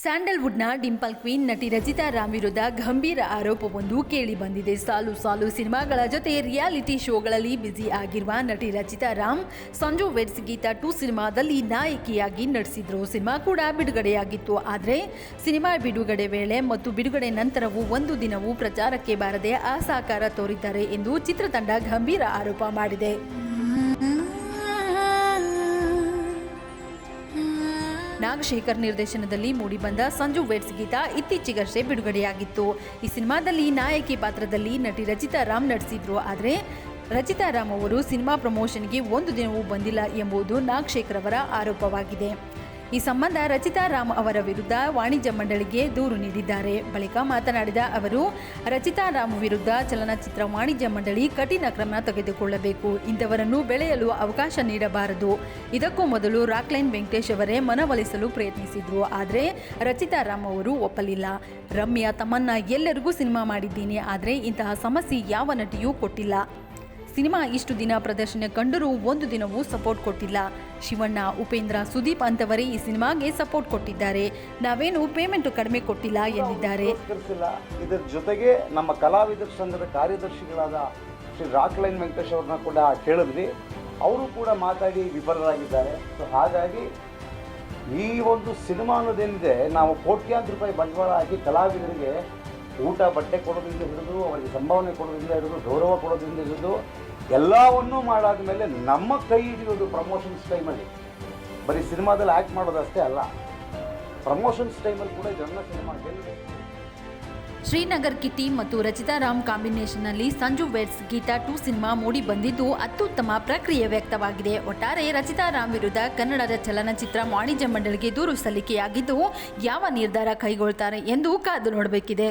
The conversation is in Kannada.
ಸ್ಯಾಂಡಲ್ವುಡ್ನ ಡಿಂಪಲ್ ಕ್ವೀನ್ ನಟಿ ರಚಿತಾ ರಾಮ್ ವಿರುದ್ಧ ಗಂಭೀರ ಆರೋಪವೊಂದು ಕೇಳಿಬಂದಿದೆ ಸಾಲು ಸಾಲು ಸಿನಿಮಾಗಳ ಜೊತೆ ರಿಯಾಲಿಟಿ ಶೋಗಳಲ್ಲಿ ಬ್ಯುಸಿ ಆಗಿರುವ ನಟಿ ರಚಿತಾ ರಾಮ್, ಸಂಜು ವೆಡ್ಸ್ ಗೀತಾ ಟು ಸಿನಿಮಾದಲ್ಲಿ ನಾಯಕಿಯಾಗಿ ನಟಿಸಿದ್ರು. ಸಿನಿಮಾ ಕೂಡ ಬಿಡುಗಡೆಯಾಗಿತ್ತು. ಆದರೆ ಸಿನಿಮಾ ಬಿಡುಗಡೆ ವೇಳೆ ಮತ್ತು ಬಿಡುಗಡೆ ನಂತರವೂ ಒಂದು ದಿನವೂ ಪ್ರಚಾರಕ್ಕೆ ಬಾರದೆ ಅಸಹಕಾರ ತೋರಿದ್ದಾರೆ ಎಂದು ಚಿತ್ರತಂಡ ಗಂಭೀರ ಆರೋಪ ಮಾಡಿದೆ. ನಾಗಶೇಖರ್ ನಿರ್ದೇಶನದಲ್ಲಿ ಮೂಡಿಬಂದ ಸಂಜು ವೇಟ್ಸ್ ಗೀತಾ ಇತ್ತೀಚೆಗಷ್ಟೇ ಬಿಡುಗಡೆಯಾಗಿತ್ತು. ಈ ಸಿನಿಮಾದಲ್ಲಿ ನಾಯಕಿ ಪಾತ್ರದಲ್ಲಿ ನಟಿ ರಚಿತಾ ರಾಮ್ ನಟಿಸಿದ್ರು. ಆದರೆ ರಚಿತಾ ರಾಮ್ ಅವರು ಸಿನಿಮಾ ಪ್ರಮೋಷನ್ಗೆ ಒಂದು ದಿನವೂ ಬಂದಿಲ್ಲ ಎಂಬುದು ನಾಗಶೇಖರ್ ಅವರ ಆರೋಪವಾಗಿದೆ. ಈ ಸಂಬಂಧ ರಚಿತಾ ರಾಮ್ ಅವರ ವಿರುದ್ಧ ವಾಣಿಜ್ಯ ಮಂಡಳಿಗೆ ದೂರು ನೀಡಿದ್ದಾರೆ. ಬಳಿಕ ಮಾತನಾಡಿದ ಅವರು, ರಚಿತಾ ರಾಮ್ ವಿರುದ್ಧ ಚಲನಚಿತ್ರ ವಾಣಿಜ್ಯ ಮಂಡಳಿ ಕಠಿಣ ಕ್ರಮ ತೆಗೆದುಕೊಳ್ಳಬೇಕು. ಇಂಥವರನ್ನು ಬೆಳೆಯಲು ಅವಕಾಶ ನೀಡಬಾರದು. ಇದಕ್ಕೂ ಮೊದಲು ರಾಕ್ಲೈನ್ ವೆಂಕಟೇಶ್ ಅವರೇ ಮನವೊಲಿಸಲು ಪ್ರಯತ್ನಿಸಿದ್ರು. ಆದರೆ ರಚಿತಾ ರಾಮ್ ಅವರು ಒಪ್ಪಲಿಲ್ಲ. ರಮ್ಯಾ ತಮ್ಮನ್ನ ಎಲ್ಲರಿಗೂ ಸಿನಿಮಾ ಮಾಡಿದ್ದೀನಿ. ಆದರೆ ಇಂತಹ ಸಮಸ್ಯೆ ಯಾವ ನಟಿಯೂ ಕೊಟ್ಟಿಲ್ಲ. ಸಿನಿಮಾ ಇಷ್ಟು ದಿನ ಪ್ರದರ್ಶನ ಕಂಡರೂ ಒಂದು ದಿನವೂ ಸಪೋರ್ಟ್ ಕೊಟ್ಟಿಲ್ಲ. ಶಿವಣ್ಣ, ಉಪೇಂದ್ರ, ಸುದೀಪ್ ಅಂತವರೇ ಈ ಸಿನಿಮಾಗೆ ಸಪೋರ್ಟ್ ಕೊಟ್ಟಿದ್ದಾರೆ. ನಾವೇನು ಪೇಮೆಂಟ್ ಕಡಿಮೆ ಕೊಟ್ಟಿಲ್ಲ ಎಂದಿದ್ದಾರೆ. ಇದರ ಜೊತೆಗೆ ನಮ್ಮ ಕಲಾವಿದರ ಸಂಘದ ಕಾರ್ಯದರ್ಶಿಗಳಾದ ಶ್ರೀ ರಾಕ್ಲೈನ್ ವೆಂಕಟೇಶ್ ಅವ್ರನ್ನ ಕೂಡ ಕೇಳಿದ್ವಿ. ಅವರು ಕೂಡ ಮಾತಾಡಿ ವಿಫಲರಾಗಿದ್ದಾರೆ. ಸೊ ಹಾಗಾಗಿ ಈ ಒಂದು ಸಿನಿಮಾ ಅನ್ನೋದೇನಿದೆ, ನಾವು ಕೋಟ್ಯಾಂತರ ರೂಪಾಯಿ ಬಂಡವಾಳ ಹಾಕಿ ಕಲಾವಿದರಿಗೆ ಊಟ, ಬಟ್ಟೆ ಕೊಡೋದ್ರಿಂದ ಹಿಡಿದು, ಅವರಿಗೆ ಸಂಭಾವನೆ ಕೊಡೋದ್ರಿಂದ ಹಿಡಿದು, ಗೌರವ ಕೊಡೋದ್ರಿಂದ ಹಿಡಿದು, ಎಲ್ಲವನ್ನೂ ಮಾಡಾದ ಮೇಲೆ ನಮ್ಮ ಕೈ ಹಿಡಿಯೋದು ಪ್ರಮೋಷನ್ಸ್ ಟೈಮಲ್ಲಿ ಬರೀ ಸಿನಿಮಾದಲ್ಲಿ ಆ್ಯಕ್ಟ್ ಮಾಡೋದಷ್ಟೇ ಅಲ್ಲ. ಪ್ರಮೋಷನ್ಸ್ ಟೈಮಲ್ಲಿ ಕೂಡ ಜನ ಸಿನಿಮಾ ಶ್ರೀನಗರ್ ಕಿಟಿ ಮತ್ತು ರಚಿತಾ ರಾಮ್ ಕಾಂಬಿನೇಷನ್ನಲ್ಲಿ Sanju weds Geetha two cinema ಮೂಡಿ ಬಂದಿದ್ದು ಅತ್ಯುತ್ತಮ ಪ್ರಕ್ರಿಯೆ ವ್ಯಕ್ತವಾಗಿದೆ. ಒಟ್ಟಾರೆ ರಚಿತಾ ರಾಮ್ ವಿರುದ್ಧ ಕನ್ನಡದ ಚಲನಚಿತ್ರ ವಾಣಿಜ್ಯ ಮಂಡಳಿಗೆ ದೂರು ಸಲ್ಲಿಕೆಯಾಗಿದ್ದು ಯಾವ ನಿರ್ಧಾರ ಕೈಗೊಳ್ತಾರೆ ಎಂದು ಕಾದು ನೋಡಬೇಕಿದೆ.